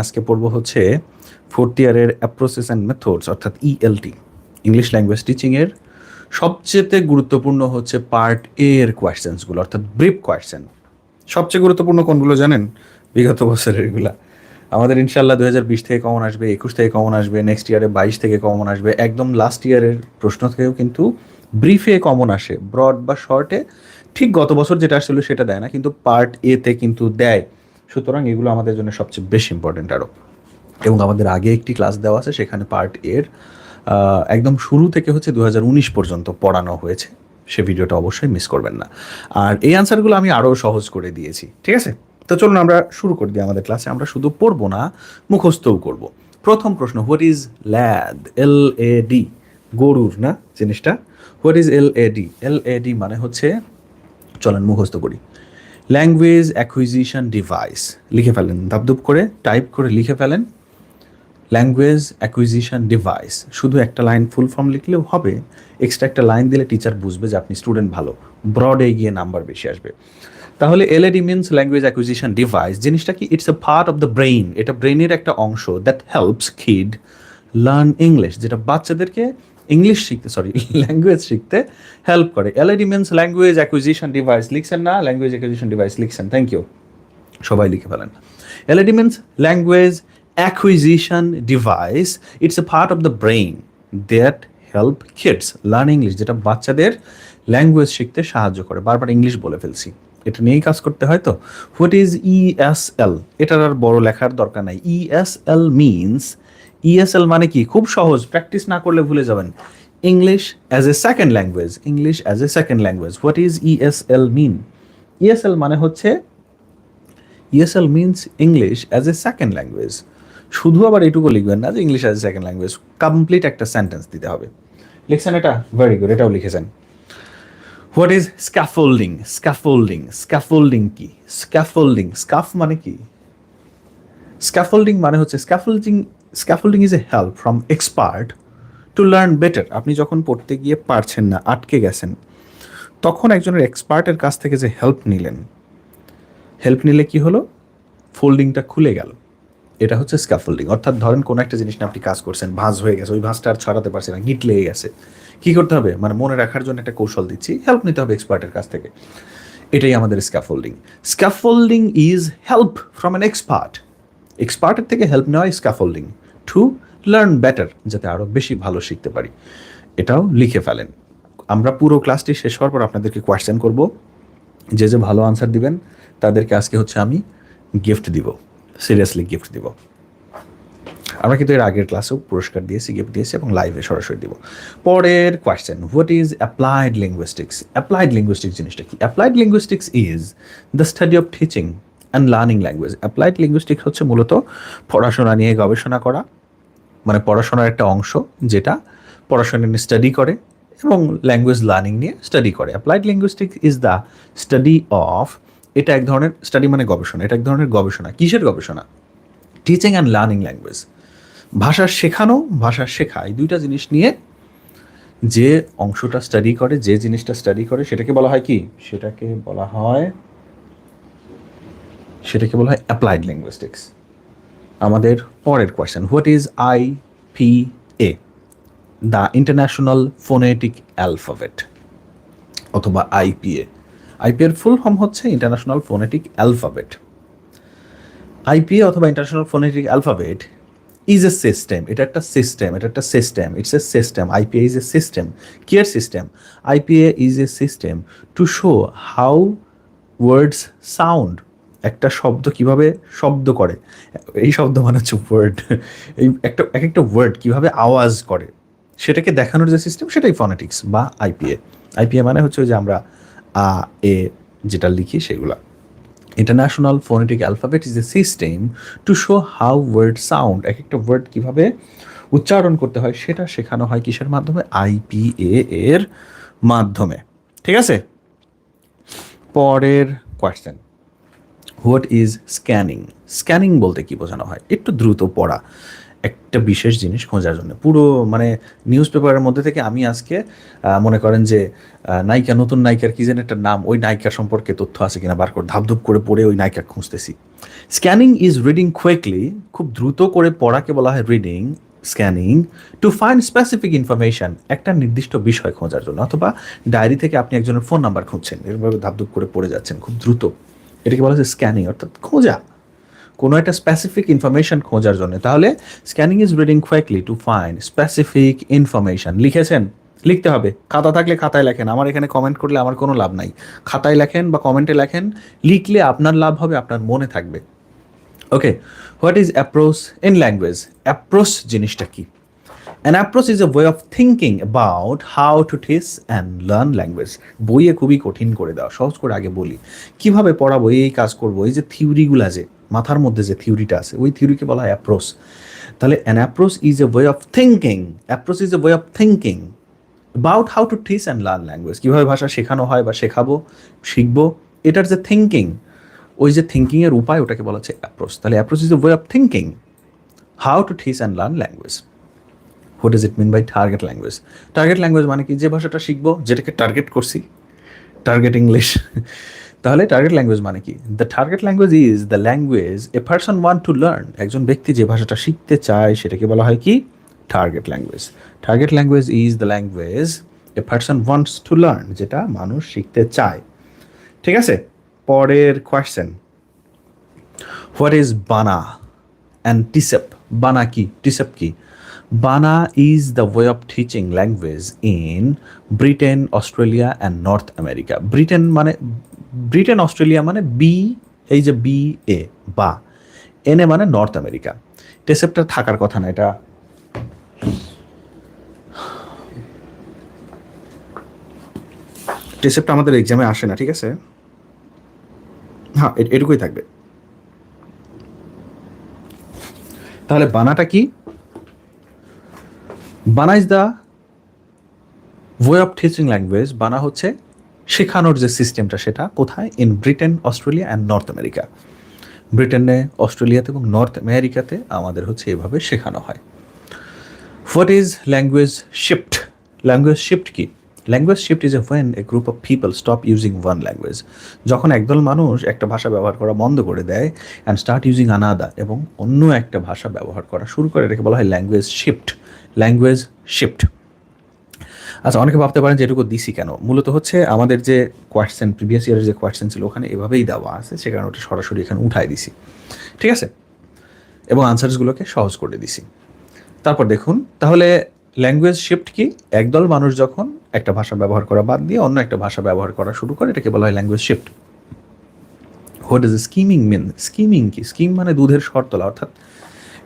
আজকে পড়ব হচ্ছে ফোর্থ ইয়ারের অ্যাপ্রোসেস অ্যান্ড মেথডস অর্থাৎ ইএলটি ইংলিশ ল্যাঙ্গুয়েজ টিচিংয়ের সবচেয়ে গুরুত্বপূর্ণ হচ্ছে পার্ট এ এর কোয়েশ্চেন্সগুলো অর্থাৎ ব্রিফ কোয়েশ্চেন সবচেয়ে গুরুত্বপূর্ণ কোনগুলো জানেন? বিগত বছরের এগুলা। আমাদের ইনশাল্লাহ দু হাজার বিশ থেকে কমন আসবে, একুশ থেকে কমন আসবে নেক্সট ইয়ারে বাইশ থেকে কমন আসবে। একদম লাস্ট ইয়ারের প্রশ্ন থেকেও কিন্তু ব্রিফে কমন আসে ব্রড বা শর্টে ঠিক গত বছর যেটা আসছিল সেটা দেয় না, কিন্তু পার্ট এতে কিন্তু দেয়। সুতরাং এগুলো আমাদের জন্য সবচেয়ে বেশি ইম্পর্টেন্ট আরও এবং আমাদের আগে একটি ক্লাস দেওয়া আছে, সেখানে পার্ট এর একদম শুরু থেকে হচ্ছে দু হাজার উনিশ পর্যন্ত পড়ানো হয়েছে। সে ভিডিওটা অবশ্যই মিস করবেন না। আর এই আনসারগুলো আমি আরও সহজ করে দিয়েছি, ঠিক আছে? তো চলুন আমরা শুরু করে দিই আমাদের ক্লাসে আমরা শুধু পড়ব না, মুখস্থও করব। প্রথম প্রশ্ন what is LAD L A D গরুর না জিনিসটা? What is L A D L A D মানে হচ্ছে, চলেন মুখস্থ করি। ল্যাঙ্গুয়েজ অ্যাকুইজিশন ডিভাইস লিখে ফেলেন। দাবদুব করে টাইপ করে লিখে ফেলেন। ল্যাঙ্গুয়েজ অ্যাকুইজিশন ডিভাইস শুধু একটা লাইন ফুল ফর্ম লিখলেও হবে। এক্সট্রা একটা লাইন দিলে টিচার বুঝবে যে আপনি স্টুডেন্ট ভালো। ব্রডে গিয়ে নাম্বার বেশি আসবে। তাহলে LAD means language acquisition device জিনিসটা কি? It's a part of the brain এটা ব্রেইনের একটা অংশ that helps kid learn English যেটা বাচ্চাদেরকে ইংলিশ শিখতে সরি ল্যাঙ্গুয়েজ শিখতে হেল্প করে। LAD means language acquisition device লিখছেন না ল্যাঙ্গুয়েজ অ্যাকুইজিশন ডিভাইস লিখছেন। থ্যাংক ইউ সবাই লিখে ফেলেন। LAD means language acquisition device it's a part of the brain that help kids learn English যেটা বাচ্চাদের ল্যাঙ্গুয়েজ শিখতে সাহায্য করে। বারবার ইংলিশ বলে ফেলছি। এটা নিয়েই কাজ করতে হয় তো? হোয়াট ইজ ইএসএল এটার আর বড় লেখার দরকার নাই। E ইএসএল মিনস ইএসএল মানে কি? খুব সহজ প্র্যাকটিস না করলে ভুলে যাবেন। English as a second language English as a second language what is ESL mean ESL মানে হচ্ছে ESL means English as a second language শুধু আবার এটুকু লিখবেন না যে English as a second language complete একটা সেন্টেন্স দিতে হবে। লিখছেন এটা? ভেরি গুড এটাও লিখেছেন। What is scaffolding scaffolding scaffolding কি? স্ক্যাফোল্ডিং স্কাফ মানে কি? স্ক্যাফোল্ডিং মানে হচ্ছে scaffolding scaffolding is a help from expert to learn better আপনি যখন পড়তে গিয়ে পারছেন না, আটকে গেছেন, তখন একজনের এক্সপার্টের কাছ থেকে যে হেল্প নিলেন হেল্প নিলে কি হলো? ফোল্ডিংটা খুলে গেল। এটা হচ্ছে স্ক্যাফোল্ডিং অর্থাৎ ধরেন কোনো একটা জিনিস নিয়ে আপনি কাজ করছেন, ভাঁজ হয়ে গেছে, ওই ভাঁজটা আর ছড়াতে পারছে না, গিট লেগে গেছে। কি করতে হবে? মানে মনে রাখার জন্য একটা কৌশল দিচ্ছি হেল্প নিতে হবে এক্সপার্টের কাছ থেকে। এটাই আমাদের scaffolding scaffolding is help from an expert এক্সপার্টের থেকে হেল্প নেওয়া স্ক্যাফোল্ডিং টু লার্ন বেটার যাতে আরও বেশি ভালো শিখতে পারি। এটাও লিখে ফেলেন। আমরা পুরো ক্লাসটি শেষ হওয়ার পর আপনাদেরকে কোয়েশ্চেন করব। যে যে ভালো আনসার দিবেন, তাদেরকে আজকে হচ্ছে আমি গিফট দিব। সিরিয়াসলি গিফট দিব। আমরা কিন্তু এর আগের ক্লাসেও পুরস্কার দিয়েছি গিফট দিয়েছি এবং লাইভে সরাসরি দিব। পরের question what is applied linguistics applied linguistics জিনিসটা কি? Applied linguistics is the study of teaching and learning language applied linguistics হচ্ছে মূলত পড়াশোনা নিয়ে গবেষণা করা মানে পড়াশোনার একটা অংশ যেটা পড়াশোনা নিয়ে স্টাডি করে এবং ল্যাঙ্গুয়েজ লার্নিং নিয়ে স্টাডি করে। Applied linguistics is the study of এটা এক ধরনের স্টাডি মানে গবেষণা, এটা এক ধরনের গবেষণা। কিসের গবেষণা? টিচিং অ্যান্ড লার্নিং ল্যাঙ্গুয়েজ ভাষা শেখানো, ভাষা শেখা, এই দুইটা জিনিস নিয়ে যে অংশটা স্টাডি করে, যে জিনিসটা স্টাডি করে, সেটাকে বলা হয় কি? সেটাকে বলা হয় সেটাকে বলা হয় অ্যাপ্লাইড লিঙ্গুইস্টিক্স আমাদের পরের question what is I P A the international phonetic alphabet অথবা আইপিএ আইপিএ এর ফুল ফর্ম হচ্ছে ইন্টারন্যাশনাল ফোনেটিক অ্যালফাবেট আইপিএ অথবা international phonetic alphabet is a system এটা একটা সিস্টেম এটা একটা system it's a system IPA is a system care system IPA is a system to show how words sound একটা শব্দ কীভাবে শব্দ করে? এই শব্দ মানে হচ্ছে ওয়ার্ড এই একটা এক একটা ওয়ার্ড কীভাবে আওয়াজ করে? সেটাকে দেখানোর যে সিস্টেম সেটাই ফনেটিক্স বা আইপিএ আইপিএ মানে হচ্ছে যে আমরা আ, এ যেটা লিখি সেগুলা। International phonetic alphabet is a system to show how word sound এক একটা ওয়ার্ড কীভাবে উচ্চারণ করতে হয় সেটা শেখানো হয় কিসের মাধ্যমে? আইপিএ এর মাধ্যমে। ঠিক আছে? পরের question what is scanning? Scanning বলতে কি বোঝানো হয়? একটু দ্রুত পড়া। একটা বিশেষ জিনিস খোঁজার জন্য। পুরো মানে নিউজ পেপারের মধ্যে থেকে আমি আজকে মনে করেন যে নায়িকা, নতুন নায়িকার কি যেন একটা নাম, ওই নায়িকা সম্পর্কে তথ্য আছে কিনা, বার করে ধাপধুপ করে পড়ে ওই নায়িকা খুঁজতেছি। স্ক্যানিং ইজ রিডিং কুইকলি খুব দ্রুত করে পড়াকে বলা হয় reading scanning to find specific information একটা নির্দিষ্ট বিষয় খোঁজার জন্য, অথবা ডায়েরি থেকে আপনি একজনের ফোন নাম্বার খুঁজছেন এরভাবে ধাপধুপ করে পড়ে যাচ্ছেন, খুব দ্রুত। এটাকে বলা হচ্ছে স্ক্যানিং অর্থাৎ খোঁজা। কোনো একটা স্পেসিফিক ইনফরমেশন খোঁজার জন্য। তাহলে scanning is reading quickly to find specific information লিখেছেন? লিখতে হবে। খাতা থাকলে খাতায় লেখেন। আমার এখানে কমেন্ট করলে আমার কোনো লাভ নাই। খাতায় লেখেন বা কমেন্টে লেখেন, লিখলে আপনার লাভ হবে, আপনার মনে থাকবে। Okay what is approach in language approach জিনিসটা কি? An approach is a way of thinking about how to teach and learn language বইয়ে খুবই কঠিন করে দেওয়া, সহজ করে আগে বলি। কীভাবে পড়াবো, এই কাজ করব, এই যে থিওরিগুলো আছে মাথার মধ্যে যে থিওরিটা আছে, ওই থিওরিকে বলা হয় অ্যাপ্রোচ তাহলে an approach is a way of thinking approach is a way of thinking about how to teach and learn language কীভাবে ভাষা শেখানো হয় বা শেখাবো, শিখব, এটার যে থিঙ্কিং ওই যে থিঙ্কিংয়ের উপায় ওটাকে বলা হচ্ছে অ্যাপ্রোচ তাহলে approach is a way of thinking how to teach and learn language what is it mean by target language target language মানে কি? যে ভাষাটা শিখব, যেটাকে টার্গেট করছি টার্গেট ইংলিশ তাহলে টার্গেট ল্যাঙ্গুয়েজ মানে কি? The target language is the language a person want to learn একজন ব্যক্তি যে ভাষাটা শিখতে চায়, সেটাকে বলা হয় কি? Target language target language is the language a person wants to learn যেটা মানুষ শিখতে চায়। ঠিক আছে? পরের question what is BANA and TESEP BANA কি? টিসেপ কি? BANA is the way of teaching language in Britain Australia and North America Britain মানে ব্রিটেন অস্ট্রেলিয়া মানে বি এই যে বি এ বা এনে মানে নর্থ আমেরিকা টেসেপটা থাকার কথা না এটা। টেসেপটা আমাদের এক্সামে আসে না, ঠিক আছে? হ্যাঁ এটুকুই থাকবে। তাহলে বানাটা কি? BANA is the way of teaching language, BANA হচ্ছে শেখানোর যে সিস্টেমটা সেটা কোথায়? In Britain, Australia and North America. ব্রিটেনে, অস্ট্রেলিয়াতে এবং নর্থ আমেরিকাতে আমাদের হচ্ছে এভাবে শেখানো হয়। What is language shift? Language shift কি? Language shift is a when a group of people stop using one language, যখন একদল মানুষ একটা ভাষা ব্যবহার করা বন্ধ করে দেয় অ্যান্ড স্টার্ট ইউজিং আনাদা এবং অন্য একটা ভাষা ব্যবহার করা শুরু করে, এটাকে বলা হয় ল্যাঙ্গুয়েজ শিফট। ল্যাঙ্গুয়েজ শিফট আচ্ছা অনেকে ভাবতে পারেন যে এটুকু দিছি কেন? মূলত হচ্ছে আমাদের যে কোয়েশ্চেন প্রিভিয়াস ইয়ারের যে কোয়েশ্চেন ছিল, ওখানে এভাবেই দেওয়া আছে, সে কারণে ওটা সরাসরি এখানে উঠাই দিছি। ঠিক আছে? এবং আনসার্সগুলোকে সহজ করে দিছি। তারপর দেখুন, তাহলে ল্যাঙ্গুয়েজ শিফট কি? একদল মানুষ যখন একটা ভাষা ব্যবহার করা বাদ দিয়ে অন্য একটা ভাষা ব্যবহার করা শুরু করে, এটাকে বলা হয় language shift what is skimming mean skimming কি? স্কিম মানে দুধের শর্তলা অর্থাৎ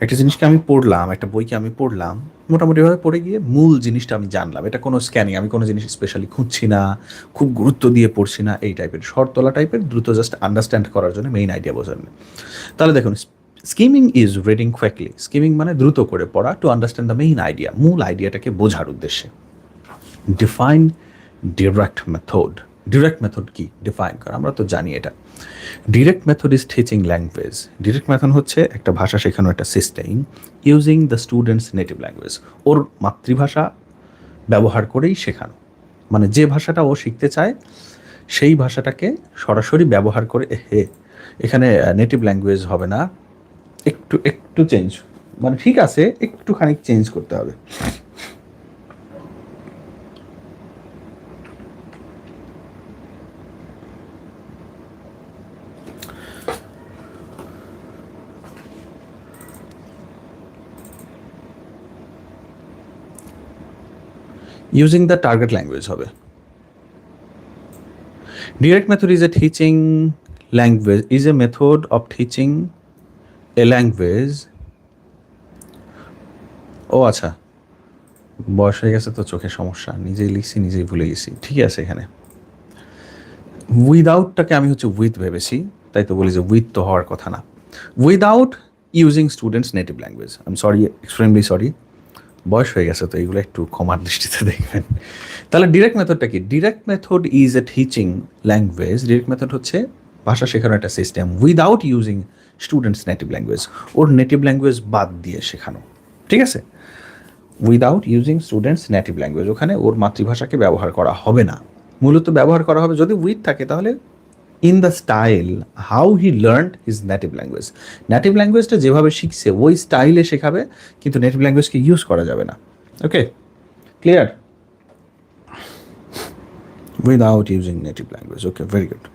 একটা জিনিসকে আমি পড়লাম, একটা বইকে আমি পড়লাম মোটামুটিভাবে পড়ে গিয়ে মূল জিনিসটা আমি জানলাম। এটা কোনো স্ক্যানিং আমি কোনো জিনিস স্পেশালি খুঁজছি না, খুব গুরুত্ব দিয়ে পড়ছি না, এই টাইপের শর্তলা টাইপের দ্রুত জাস্ট আন্ডারস্ট্যান্ড করার জন্য মেইন আইডিয়া বোঝার তাহলে দেখুন skimming is reading quickly skimming মানে দ্রুত করে পড়া to understand the main idea মূল আইডিয়াটাকে বোঝার উদ্দেশ্যে। Define direct method direct method কি? ডিফাইন করা, আমরা তো জানি এটা। Direct method is teaching language direct method হচ্ছে একটা ভাষা শেখানোর একটা system using the students native language ওর মাতৃভাষা ব্যবহার করেই শেখানো। মানে যে ভাষাটা ও শিখতে চায়, সেই ভাষাটাকে সরাসরি ব্যবহার করে, হে, এখানে নেটিভ ল্যাঙ্গুয়েজ হবে না। একটু একটু চেঞ্জ মানে ঠিক আছে, একটুখানি চেঞ্জ করতে হবে। Using দ্য টার্গেট ল্যাঙ্গুয়েজ হবে। Direct method is a teaching language, is a method of teaching a language ও আচ্ছা বয়স হয়ে গেছে তো চোখে সমস্যা, নিজেই লিখছি, নিজেই ভুলে গেছি। ঠিক আছে এখানে। উইদাউটটাকে আমি হচ্ছে উইথ ভেবেছি, তাই তো বলি যে উইথ তো হওয়ার কথা না। Without using students native language I am sorry extremely sorry বয়স হয়ে গেছে, তো এইগুলো একটু ক্ষমার দৃষ্টিতে দেখবেন। তাহলে ডিরেক্ট মেথডটা কি? Direct method is a teaching language direct method হচ্ছে ভাষা শেখানোর একটা system without using students native language ওর নেটিভ ল্যাঙ্গুয়েজ বাদ দিয়ে শেখানো। ঠিক আছে? Without using students native language ওখানে ওর মাতৃভাষাকে ব্যবহার করা হবে না। মূলত ব্যবহার করা হবে যদি উইথ থাকে, তাহলে in the style how he learn his native language native ল্যাঙ্গুয়েজটা যেভাবে শিখছে, ওই স্টাইলে শেখাবে, কিন্তু নেটিভ ল্যাঙ্গুয়েজকে ইউজ করা যাবে না। Okay clear without using native language okay very good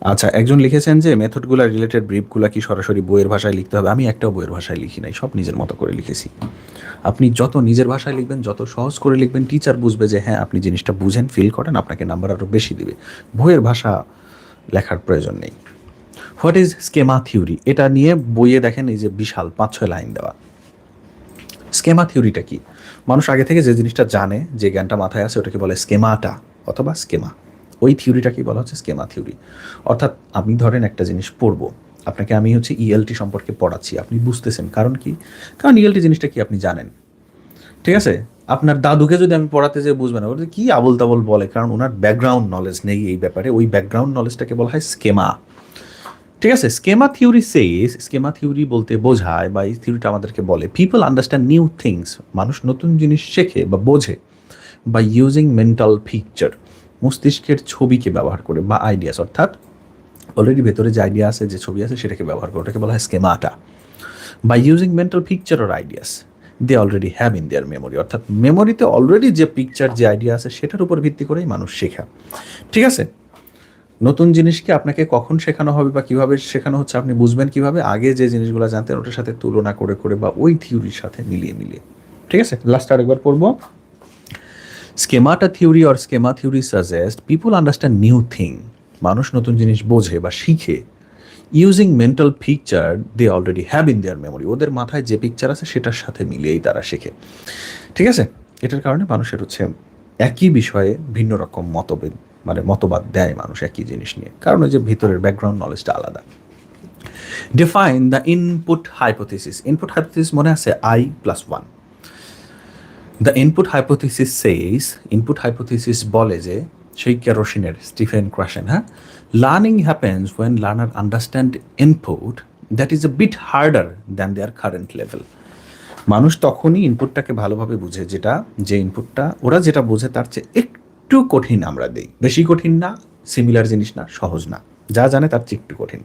আচ্ছা একজন লিখেছেন যে মেথডগুলো রিলেটেড ব্রিফগুলো কি সরাসরি বইয়ের ভাষায় লিখতে হবে? আমি একটাও বইয়ের ভাষায় লিখি নাই, সব নিজের মতো করে লিখেছি। আপনি যত নিজের ভাষায় লিখবেন, যত সহজ করে লিখবেন টিচার বুঝবে যে হ্যাঁ আপনি জিনিসটা বুঝেন ফিল করেন, আপনাকে নাম্বার আরও বেশি দিবে। বইয়ের ভাষা লেখার প্রয়োজন নেই। হোয়াট ইজ স্কেমা থিওরি এটা নিয়ে বইয়ে দেখেন এই যে বিশাল পাঁচ ছয় লাইন দেওয়া। স্কেমা থিওরিটা কি? মানুষ আগে থেকে যে জিনিসটা জানে, যে জ্ঞানটা মাথায় আছে, ওটাকে বলে স্কেমাটা অথবা স্কেমা ওই থিওরিটাকেই বলা হচ্ছে স্কেমা থিওরি। অর্থাৎ আপনি ধরেন একটা জিনিস পড়ব, আপনাকে আমি হচ্ছে ইএলটি সম্পর্কে পড়াচ্ছি, আপনি বুঝতেছেন। কারণ কি? কারণ ইএলটি জিনিসটা কি আপনি জানেন। ঠিক আছে? আপনার দাদুকে যদি আমি পড়াতে যে বুঝবে না কি আবল তাবল বলে? কারণ ওনার ব্যাকগ্রাউন্ড নলেজ নেই এই ব্যাপারে। ওই ব্যাকগ্রাউন্ড নলেজটাকে বলা হয় স্কেমা। ঠিক আছে? Schema theory says schema theory বলতে বোঝায় বা এই থিওরিটা আমাদেরকে বলে পিপল আন্ডারস্ট্যান্ড নিউ থিংস মানুষ নতুন জিনিস শেখে বা বোঝে বা ইউজিং মেন্টাল পিকচার মস্তিষ্কের ছবিকে ব্যবহার করে বা আইডিয়াস অর্থাৎ অলরেডি ভেতরে যে আইডিয়া আছে, যে ছবি আছে, সেটাকে ব্যবহার করে। ওটাকে বলা হয় স্কেমাটা by using mental picture or ideas they already have in their memory অর্থাৎ মেমোরিতে অলরেডি যে পিকচার যে আইডিয়া আছে, সেটার উপর ভিত্তি করেই মানুষ শেখা। ঠিক আছে? নতুন জিনিসকে আপনাকে কখন শেখানো হবে বা কীভাবে শেখানো হচ্ছে আপনি বুঝবেন কীভাবে? আগে যে জিনিসগুলো জানতেন, ওটার সাথে তুলনা করে করে বা ওই থিওরির সাথে মিলিয়ে মিলিয়ে। ঠিক আছে? লাস্ট আরেকবার পড়ব। Schemata theory or schema theory suggest people understand new thing মানুষ নতুন জিনিস বোঝে বা শিখে using mental picture they already have in their memory ওদের মাথায় যে পিকচার আছে সেটার সাথে মিলিয়েই তারা শেখে ঠিক আছে এটার কারণে মানুষের হচ্ছে একই বিষয়ে ভিন্ন রকম মতভেদ মানে মতবাদ দেয় মানুষ একই জিনিস নিয়ে কারণ ওই যে ভিতরের ব্যাকগ্রাউন্ড নলেজটা আলাদা define the input hypothesis input hypothesis মনে আছে i plus one the input hypothesis says input hypothesis বলে যে, সেই কেরোসিনের, স্টিফেন ক্রাশেন হ্যাঁ? Learning happens when learner understand input that is a bit harder than their current level মানুষ তখনই ইনপুটটাকে ভালোভাবে বুঝে যেটা, যে ইনপুটটা ওরা যেটা বোঝে তার চেয়ে একটু কঠিন আমরা দিই। বেশি কঠিন না সিমিলার জিনিস না, সহজ না। যা জানে তার চেয়ে একটু কঠিন।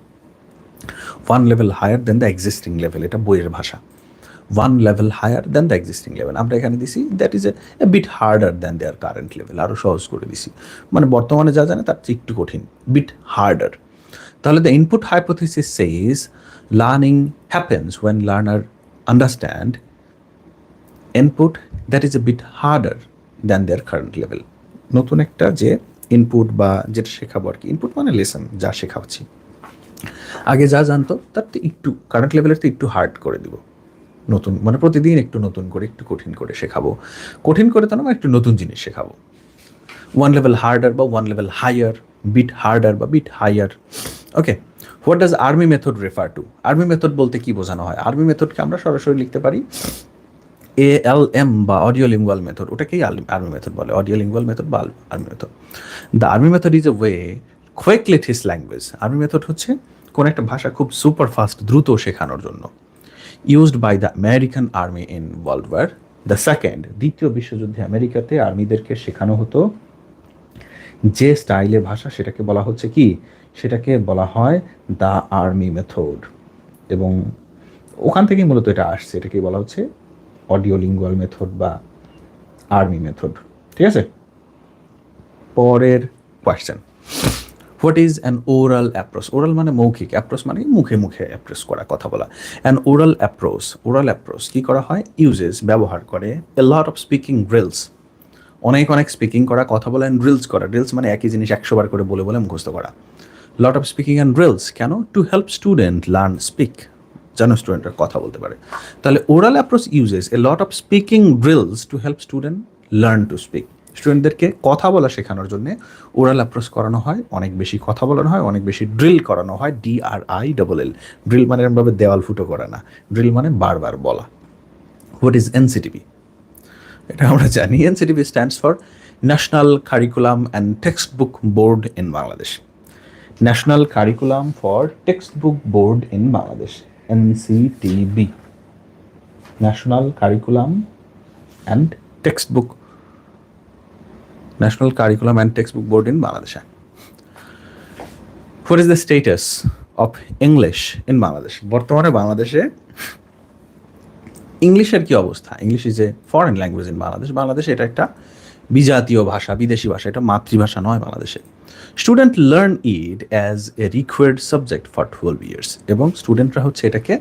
One level higher then the existing level এটা বইয়ের ভাষা। One level higher then the existing level আমরা এখানে দিছি that is a bit harder then their current level আরও সহজ করে দিছি। মানে বর্তমানে যা জানে তার চেয়ে একটু কঠিন বিট হার্ডার তাহলে the input hypothesis says learning happens when learner understand input that is a bit harder than their current level নতুন একটা যে ইনপুট বা যেটা শেখাবো আর কি ইনপুট মানে লেসন যা শেখাচ্ছি। আগে যা জানতো তার তো একটু কারেন্ট লেভেলের তো একটু হার্ড করে দিব। নতুন মানে প্রতিদিন একটু নতুন করে, একটু কঠিন করে শেখাবো। কঠিন করে তো না, একটু নতুন জিনিস শেখাবো। ওয়ান লেভেল হার্ডার বা one level higher bit harder বা bit higher okay what does army method refer to army method বলতে কি বোঝানো হয়? আর্মি মেথডকে আমরা সরাসরি লিখতে পারি এ এল এম বা অডিও লিঙ্গুয়াল মেথড ওটাকেই আর্মি মেথড বলে অডিও লিঙ্গুয়াল মেথড বা army method the army method is a way quickly his language army method হচ্ছে কোন একটা ভাষা খুব সুপার ফাস্ট দ্রুত শেখানোর জন্য। Used by the American army in World War the second দ্বিতীয় বিশ্বযুদ্ধে আমেরিকাতে আর্মিদেরকে শেখানো হতো যে স্টাইলে ভাষা সেটাকে বলা হচ্ছে কি? সেটাকে বলা হয় দ্য আর্মি মেথড এবং ওখান থেকেই মূলত এটা আসছে। এটাকে বলা হচ্ছে অডিও লিঙ্গুয়াল মেথড বা আর্মি মেথড ঠিক আছে? পরের question what is an oral approach oral মানে মৌখিক অ্যাপ্রোচ মানে মুখে মুখে অ্যাপ্রোচ করা, কথা বলা। An oral approach oral approach কী করা হয়? ইউজেস ব্যবহার করে। A lot of speaking drills অনেক অনেক স্পিকিং করা, কথা বলা অ্যান্ড ড্রিলস করা। ড্রিলস মানে একই জিনিস একশো বার করে বলে বলে মুখস্থ করা। Lot of speaking and drills কেন? To help student learn speak যেন স্টুডেন্টরা কথা বলতে পারে। তাহলে oral approach uses a lot of speaking drills to help student learn to speak স্টুডেন্টদেরকে কথা বলা শেখানোর জন্য ওরাল অ্যাপ্রোচ করানো হয়, অনেক বেশি কথা বলানো হয়, অনেক বেশি ড্রিল করানো হয় D R I double L drill মানে এরমভাবে দেওয়াল ফুটো করা না ড্রিল মানে বারবার বলা। হোয়াট ইজ এনসিটিভি এটা আমরা জানি NCTB stands for National Curriculum and Textbook Board in Bangladesh National Curriculum for Textbook Board in Bangladesh NCTB National Curriculum and Textbook National Curriculum and Textbook Board in Bangladesh what is the status of English in Bangladesh বর্তমানে বাংলাদেশে ইংলিশের কি অবস্থা? English is a foreign language in Bangladesh বাংলাদেশে এটা একটা বিজাতীয় ভাষা, বিদেশি ভাষা, এটা মাতৃভাষা নয় বাংলাদেশে student learn it as a required subject for twelve years এবং স্টুডেন্টরা হচ্ছে এটাকে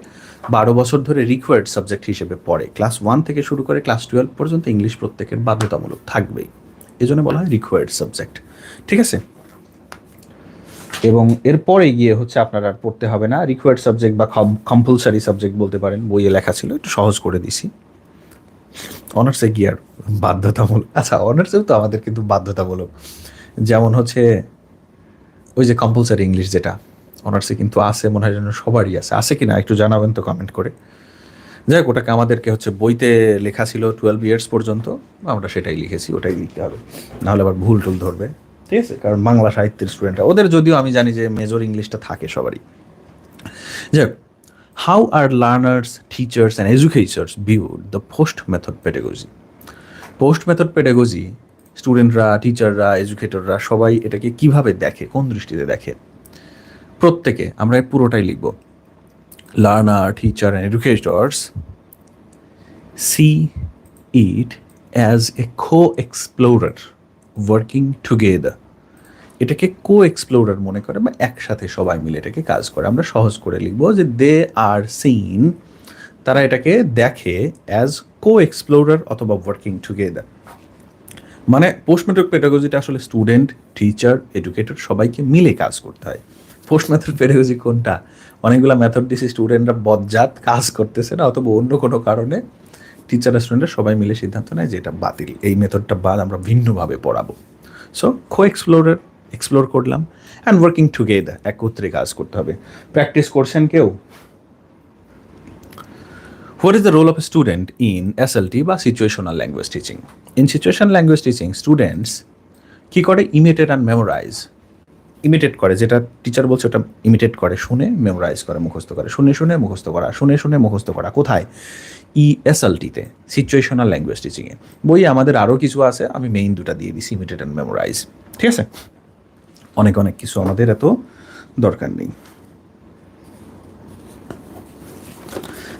বারো বছর ধরে রিকোয়ার্ড সাবজেক্ট হিসেবে পড়ে। ক্লাস ওয়ান থেকে শুরু করে ক্লাস টুয়েলভ পর্যন্ত ইংলিশ প্রত্যেকের বাধ্যতামূলক থাকবেই। এজন্য বলা হয় রিকোয়ার্ড সাবজেক্ট ঠিক আছে? এবং এরপরে গিয়ে হচ্ছে আপনার আর পড়তে হবে না। রিকোয়ার্ড সাবজেক্ট বা কম্পালসারি সাবজেক্ট বলতে পারেন, বইয়ে লেখা ছিল, একটু সহজ করে দিছি। অনার্সে গিয়ে আর বাধ্যতামূলক আচ্ছা অনার্সেও তো আমাদের কিন্তু বাধ্যতামূলক। যেমন হচ্ছে, ওই যে কম্পালসারি ইংলিশ যেটা অনার্সে কিন্তু আছে, মনে হয় যেন সবারই আছে। আছে কি না একটু জানাবেন তো কমেন্ট করে। যাই হোক, ওটাকে আমাদেরকে হচ্ছে বইতে লেখা ছিল টুয়েলভ ইয়ার্স পর্যন্ত, আমরা সেটাই লিখেছি, ওটাই লিখতে হবে। নাহলে আবার ভুল টুল ধরবে। ঠিক আছে? কারণ বাংলা সাহিত্যের স্টুডেন্টরা ওদের যদিও আমি জানি যে মেজর ইংলিশটা থাকে সবারই। যাই হোক how are learners teachers and educators viewed the post method pedagogy post method pedagogy স্টুডেন্টরা টিচাররা এডুকেটররা সবাই এটাকে কীভাবে দেখে, কোন দৃষ্টিতে দেখে? প্রত্যেকে আমরা পুরোটাই লিখব। Teacher and educators see it as a co explorer working together এটাকে কো এক্সপ্লোরার মনে করে বা একসাথে সবাই মিলে এটাকে কাজ করে। আমরা সহজ করে লিখব যে দে আর সিন তারা এটাকে দেখে অ্যাজ কো এক্সপ্লোরার অথবা ওয়ার্কিং টুগেদার মানে পোস্ট মেথড পেডাগজিটা আসলে স্টুডেন্ট টিচার এডুকেটর সবাইকে মিলে কাজ করতে হয়। মেথড পেডাগজি কোনটা? অনেকগুলো মেথড দিছি স্টুডেন্টরা বজ্জাত কাজ করতেছে না, অথবা অন্য কোনো কারণে টিচার স্টুডেন্টরা সবাই মিলে সিদ্ধান্ত নেয় যে এটা বাতিল, এই মেথডটা বাদ আমরা ভিন্নভাবে পড়াবো। সো কো এক্সপ্লোরার এক্সপ্লোর করলাম অ্যান্ড ওয়ার্কিং টুগেদার একত্রে কাজ করতে হবে। প্র্যাকটিস করছেন কেউ? What is the role of student in SLT বা situational language teaching in situation language teaching students কী করে ইমিটেট অ্যান্ড মেমোরাইজ ইমিটেট করে, যেটা টিচার বলছে ওটা ইমিটেট করে, শুনে মেমোরাইজ করে, মুখস্থ করে, শুনে শুনে মুখস্থ করা, শুনে শুনে মুখস্থ করা। কোথায়? ই এসএলটিতে সিচুয়েশনাল ল্যাঙ্গুয়েজ টিচিংয়ে বই আমাদের আরও কিছু আছে, আমি মেইন দুটা দিয়ে দিছি ইমিটেট অ্যান্ড মেমোরাইজ ঠিক আছে? অনেক অনেক কিছু আমাদের এত দরকার নেই।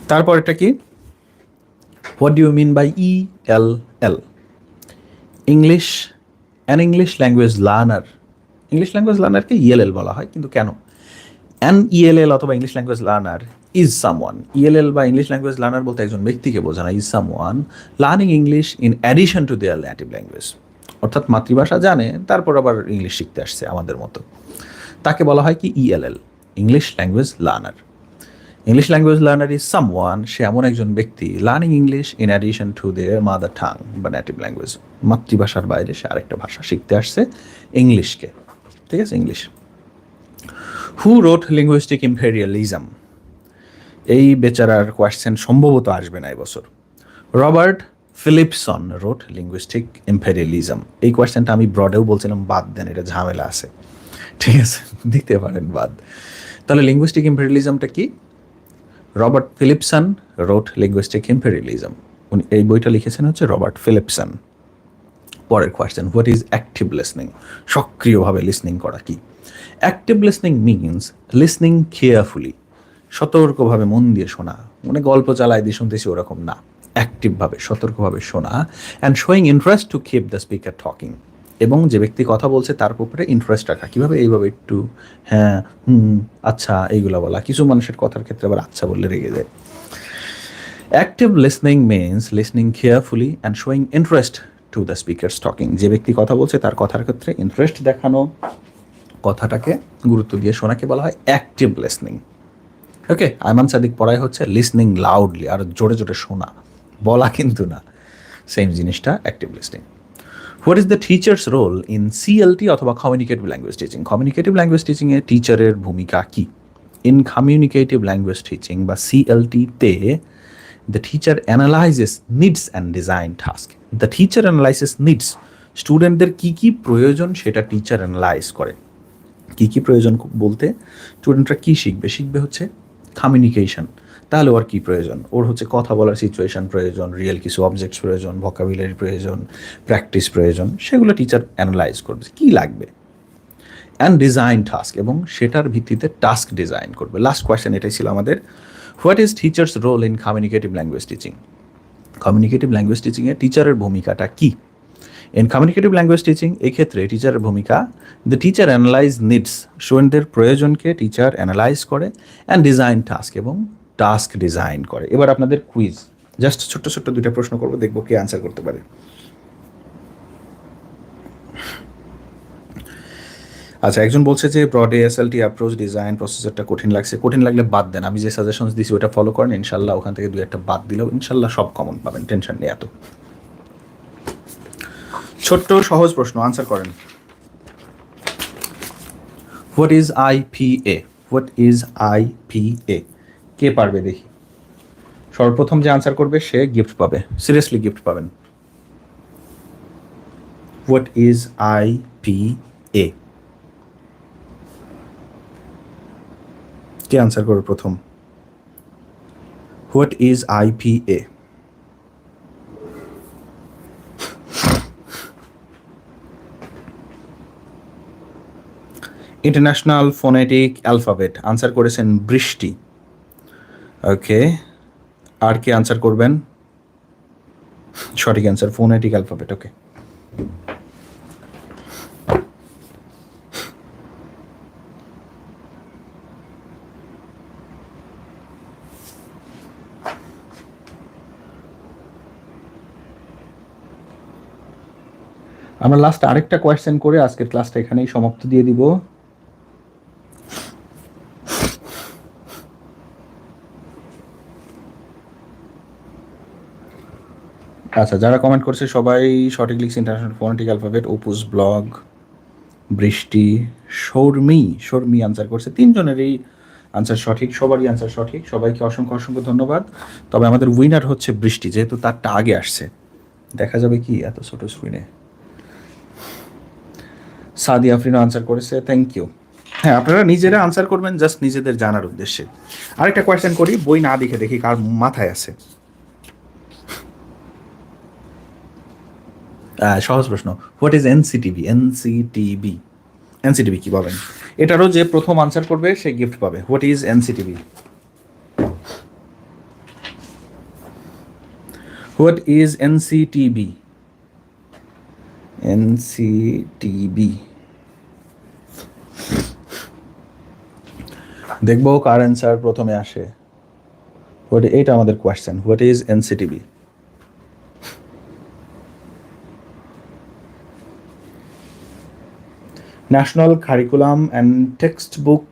তারপর এটা কি? What do you mean by E L L English an English language learner English language লার্নারকে ELL বলা হয়, কিন্তু কেন? অ্যান ইএলএল অথবা English language learner is someone ELL বা ইংলিশ ল্যাঙ্গুয়েজ লার্নার বলতে একজন ব্যক্তিকে বোঝানো is someone learning English in addition to their native language অর্থাৎ মাতৃভাষা জানে, তারপর আবার ইংলিশ শিখতে আসছে আমাদের মতো। তাকে বলা হয় কি? ELL English language learner English language learner is someone সে এমন একজন ব্যক্তি learning English in addition to their mother tongue বা নেটিভ ল্যাঙ্গুয়েজ মাতৃভাষার বাইরে সে আরেকটা ভাষা শিখতে আসছে ইংলিশকে ঠিক আছে English who wrote linguistic imperialism এই বেচারার কোয়েশ্চেন সম্ভবত আসবে না এবছর Robert Phillipson wrote linguistic imperialism এই কোয়েশ্চেনটা আমি ব্রডেও বলছিলাম, বাদ দেন, এটা ঝামেলা আছে। ঠিক আছে, দিতে পারেন, বাদ। তাহলে লিঙ্গুইস্টিক ইম্পেরিয়ালিজমটা কি? Robert Phillipson wrote linguistic imperialism উনি এই বইটা লিখেছেন হচ্ছে রবার্ট ফিলিপসন পরের question what is active listening সক্রিয়ভাবে লিসনিং করা কি? Active listening means listening carefully সতর্কভাবে মন দিয়ে শোনা। মানে গল্প চালায় দিয়ে শুনতেছি ওরকম না। অ্যাক্টিভভাবে সতর্কভাবে শোনা and showing interest to keep the speaker talking এবং যে ব্যক্তি কথা বলছে তার উপরে ইন্টারেস্ট রাখা। কীভাবে এইভাবে একটু হ্যাঁ হুম আচ্ছা এইগুলো বলা। কিছু মানুষের কথার ক্ষেত্রে আবার আচ্ছা বললে রেগে যায়। Active listening means listening carefully and showing interest to the speaker talking যে ব্যক্তি কথা বলছে, তার কথার ক্ষেত্রে ইন্টারেস্ট দেখানো, কথাটাকে গুরুত্ব দিয়ে শোনাকে বলা হয় active listening okay Ayman Sadik পড়ায় হচ্ছে লিসনিং লাউডলি আর জোরে জোরে শোনা, বলা কিন্তু না। সেম জিনিসটা active listening what is the teachers role in CLT অথবা communicative language teaching communicative language টিচিংয়ে টিচারের ভূমিকা কী? ইন কমিউনিকেটিভ ল্যাঙ্গুয়েজ টিচিং বা সিএলটিতে the teacher analyses needs and design task the teacher analysis needs স্টুডেন্টদের কী কী প্রয়োজন সেটা টিচার অ্যানালাইজ করে। কী কী প্রয়োজন বলতে স্টুডেন্টরা কী শিখবে? শিখবে হচ্ছে কমিউনিকেশন তাহলে ওর কী প্রয়োজন? ওর হচ্ছে কথা বলার সিচুয়েশন প্রয়োজন রিয়েল কিছু অবজেক্টস প্রয়োজন ভকাবিলারি প্রয়োজন প্র্যাকটিস প্রয়োজন, সেগুলো টিচার অ্যানালাইজ করবে। কী লাগবে? অ্যান্ড ডিজাইন টাস্ক এবং সেটার ভিত্তিতে টাস্ক ডিজাইন করবে। লাস্ট কোয়েশ্চেন এটাই ছিল আমাদের। What is teachers role in communicative language teaching communicative language টিচিংয়ে টিচারের ভূমিকাটা কী? ইন কমিউনিকেটিভ ল্যাঙ্গুয়েজ টিচিং এক্ষেত্রে ক্ষেত্রে টিচারের ভূমিকা দ্য টিচার অ্যানালাইজ নিডস স্টুডেন্টদের প্রয়োজনকে টিচার অ্যানালাইজ করে অ্যান্ড ডিজাইন টাস্ক এবং টাস্ক ডিজাইন করে। এবার আপনাদের কুইজ জাস্ট ছোট্ট ছোট্ট দুইটা প্রশ্ন করব, দেখব কে আনসার করতে পারে। আচ্ছা একজন বলছে যে ব্রড এসএলটি অ্যাপ্রোচ ডিজাইন প্রসেসরটা কঠিন লাগছে। কঠিন লাগলে বাদ দেন। আমি যে সাজেশনস দিছি ওটা ফলো করেন। ইনশাল্লাহ ওখান থেকে দুই একটা বাদ দিলেও ইনশাল্লাহ সব কমন পাবেন। টেনশন নেই এত। ছোট্ট, সহজ প্রশ্ন আনসার করেন। What is IPA what is IPA কে পারবে দেখি। সর্বপ্রথম যে আনসার করবে, সে গিফট পাবে। সিরিয়াসলি গিফট পাবেন। হোয়াট ইজ আইপিএ কে আনসার করবে প্রথম? What is IPA International Phonetic Alphabet answer করেছেন বৃষ্টি। ওকে আর কে আনসার করবেন? সঠিক অ্যান্সার ফোনেটিক অ্যালফাবেট ওকে আমরা লাস্ট আরেকটা কোয়েশ্চেন করে আজকের ক্লাসটা এখানেই সমাপ্ত দিয়ে দিব। আচ্ছা যারা কমেন্ট করছে সবাই সঠিক লিখছে ইন্টারন্যাশনাল ফোনেটিক অ্যালফাবেট ওপুস ব্লগ বৃষ্টি শর্মি শর্মি আনসার করছে। তিনজনেরই আনসার সঠিক, সবারই আনসার সঠিক। সবাইকে অসংখ্য অসংখ্য ধন্যবাদ। তবে আমাদের উইনার হচ্ছে বৃষ্টি যেহেতু তারটা আগে আসছে। দেখা যাবে কি এত ছোট স্ক্রিনে সাদি আফরিনও আনসার করেছে থ্যাংক ইউ হ্যাঁ আপনারা নিজেরা আনসার করবেন জাস্ট নিজেদের জানার উদ্দেশ্যে। আরেকটা কোয়েশ্চেন করি, বই না দেখে দেখি কার মাথায় আছে। সহজ প্রশ্ন what is NCTV NCTV NCTV কি বলেন? এটারও যে প্রথম আনসার করবে, সে গিফট পাবে। What is NCTV what is NCTB NCTB দেখব কার অ্যান্সার প্রথমে আসে। হোয়াট এইটা আমাদের question what is NCTB national curriculum and text book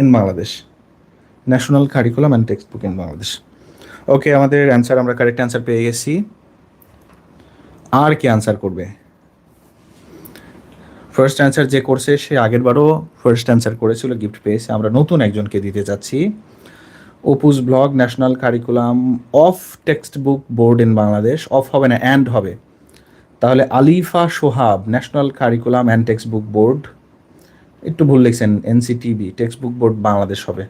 in Bangladesh national curriculum and text book in Bangladesh okay আমাদের অ্যান্সার আমরা কারেক্ট অ্যান্সার পেয়ে গেছি। আর কে অ্যান্সার করবে? ফার্স্ট অ্যান্সার যে করছে সে আগের বারও ফার্স্ট অ্যান্সার করেছিল গিফট পেয়েছে। আমরা নতুন একজনকে দিতে যাচ্ছি ওপুস blog national curriculum of text book board in Bangladesh of হবে না অ্যান্ড হবে। তাহলে Alifa Sohab national curriculum and text book board একটু ভুল লিখছেন NCTB text book board Bangladesh হবে।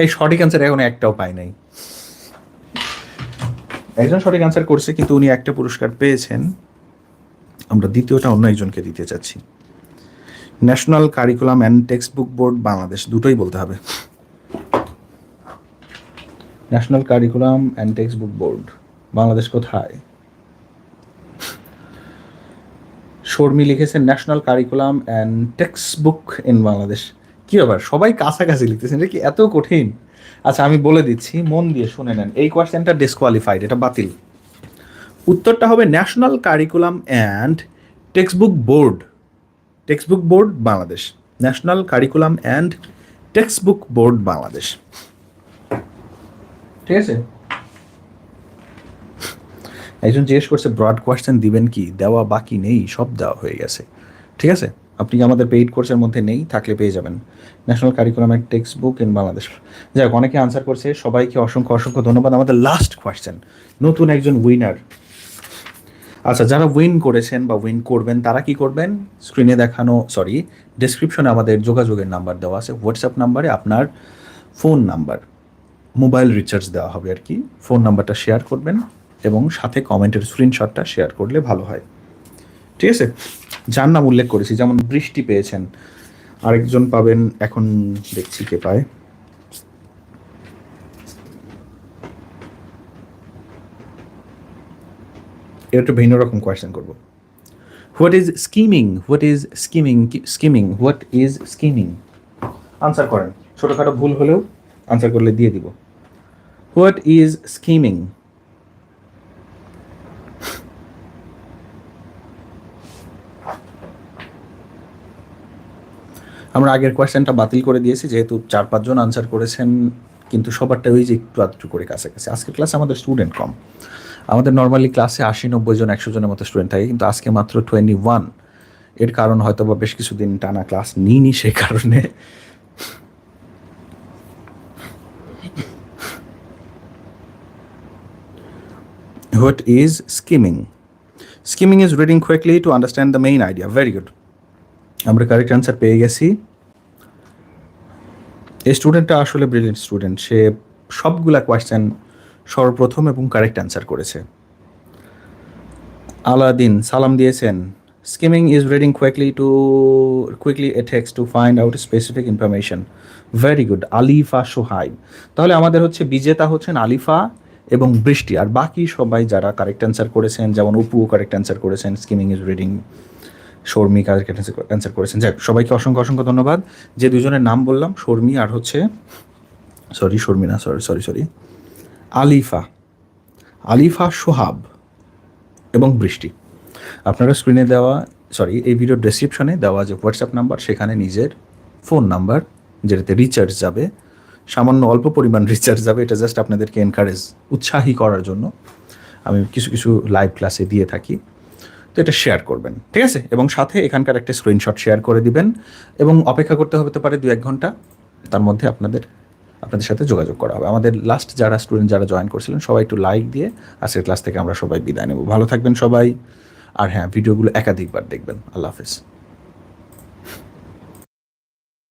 এই সঠিক অ্যান্সার এখন একটাও পাই নাই। একজন সঠিক অ্যান্সার করছে, কিন্তু উনি একটা পুরস্কার পেয়েছেন। আমরা দ্বিতীয়টা অন্য একজনকে দিতে চাচ্ছি। National curriculum and text book board Bangladesh দুটোই বলতে হবে। National curriculum and text book board Bangladesh কোথায়? শর্মি লিখেছেন national curriculum and text book in Bangladesh কি ব্যাপার? সবাই কাছাকাছি লিখতেছেন, এটা কি এত কঠিন? আচ্ছা আমি বলে দিচ্ছি, মন দিয়ে শুনে নেন। এই কোয়েশ্চেনটা ডিসকোয়ালিফাইড এটা বাতিল। উত্তরটা হবে national curriculum and text book board text book board Bangladesh national curriculum and text book board Bangladesh ঠিক আছে? একজন জিজ্ঞেস করছে ব্রড কোয়েশ্চেন দিবেন কি? দেওয়া বাকি নেই সব দেওয়া হয়ে গেছে। ঠিক আছে? আপনি কি আমাদের পেইড কোর্সের মধ্যে নেই? থাকলে পেয়ে যাবেন। ন্যাশনাল কারিকুলামের টেক্সট বুক ইন বাংলাদেশ যাই হোক অনেকে আনসার করছে সবাইকে অসংখ্য অসংখ্য ধন্যবাদ। আমাদের লাস্ট কোয়েশ্চেন নতুন একজন উইনার আচ্ছা যারা উইন করেছেন বা উইন করবেন, তারা কি করবেন? স্ক্রিনে দেখানো সরি ডেসক্রিপশনে আমাদের যোগাযোগের নাম্বার দেওয়া আছে। হোয়াটসঅ্যাপ নাম্বারে আপনার ফোন নাম্বার মোবাইল রিচার্জ দেওয়া হবে আর কি। ফোন নাম্বারটা শেয়ার করবেন এবং সাথে কমেন্টের স্ক্রিনশটটা শেয়ার করলে ভালো হয়। ঠিক আছে? যার নাম উল্লেখ করেছি, যেমন বৃষ্টি পেয়েছেন, আরেকজন পাবেন, এখন দেখছি কে পায়। এটা একটু ভিন্ন রকম কোয়েশ্চেন করব। What is skimming what is skimming skimming what is skimming answer করেন। ছোটোখাটো ভুল হলেও আনসার করলে দিয়ে দিব। হোয়াট ইজ স্কিমিং আমরা আগের কোয়েশ্চেনটা বাতিল করে দিয়েছি যেহেতু চার পাঁচজন আনসার করেছেন কিন্তু সবারটা ওই যে একটু আধটু করে কাছাকাছি। আজকের ক্লাসে আমাদের স্টুডেন্ট কম। আমাদের নর্মালি ক্লাসে আশি, নব্বই জন, একশো জনের মতো স্টুডেন্ট থাকে, কিন্তু আজকে মাত্র টোয়েন্টি ওয়ানের কারণ হয়তো বা বেশ কিছুদিন টানা ক্লাস নিইনি সেই কারণে। What is skimming skimming is reading quickly to understand the main idea very good আমরা কারেক্ট অ্যান্সার পেয়ে গেছি। এই স্টুডেন্টটা আসলে ব্রিলিয়েন্ট স্টুডেন্ট সে সবগুলা কোয়েশ্চেন সর্বপ্রথম এবং কারেক্ট অ্যান্সার করেছে। আলাদিন, সালাম দিয়েছেন skimming is reading quickly to quickly a text to find out specific information very good Alifa Sohaib. তাহলে আমাদের হচ্ছে বিজেতা হচ্ছেন আলিফা এবং বৃষ্টি। আর বাকি সবাই যারা কারেক্ট অ্যান্সার করেছেন, যেমন উপু কারেক্ট অ্যান্সার করেছেন skimming is reading Sharmi correct answer করেছেন। যাই সবাইকে অসংখ্য অসংখ্য ধন্যবাদ। যে দুজনের নাম বললাম, শর্মি আর হচ্ছে sorry Sharmi no sorry sorry sorry Alifa. Alifa Sohab এবং বৃষ্টি। আপনারা স্ক্রিনে দেওয়া সরি এই ভিডিওর ডেসক্রিপশনে দেওয়া যে হোয়াটসঅ্যাপ নাম্বার সেখানে নিজের ফোন নাম্বার যেটাতে রিচার্জ যাবে, সামান্য অল্প পরিমাণ রিচার্জ যাবে, এটা জাস্ট আপনাদেরকে এনকারেজ উৎসাহী করার জন্য। আমি কিছু কিছু লাইভ ক্লাসে দিয়ে থাকি, তো এটা শেয়ার করবেন, ঠিক আছে? এবং সাথে এখানকার একটা স্ক্রিনশট শেয়ার করে দিবেন, এবং অপেক্ষা করতে হতে পারে দু এক ঘণ্টা, তার মধ্যে আপনাদের আপনাদের সাথে যোগাযোগ করা হবে। আমাদের লাস্ট যারা স্টুডেন্ট যারা জয়েন করছিলেন, সবাই একটু লাইক দিয়ে আজকের ক্লাস থেকে আমরা সবাই বিদায় নেব। ভালো থাকবেন সবাই। আর হ্যাঁ ভিডিওগুলো একাধিকবার দেখবেন। আল্লাহ হাফেজ।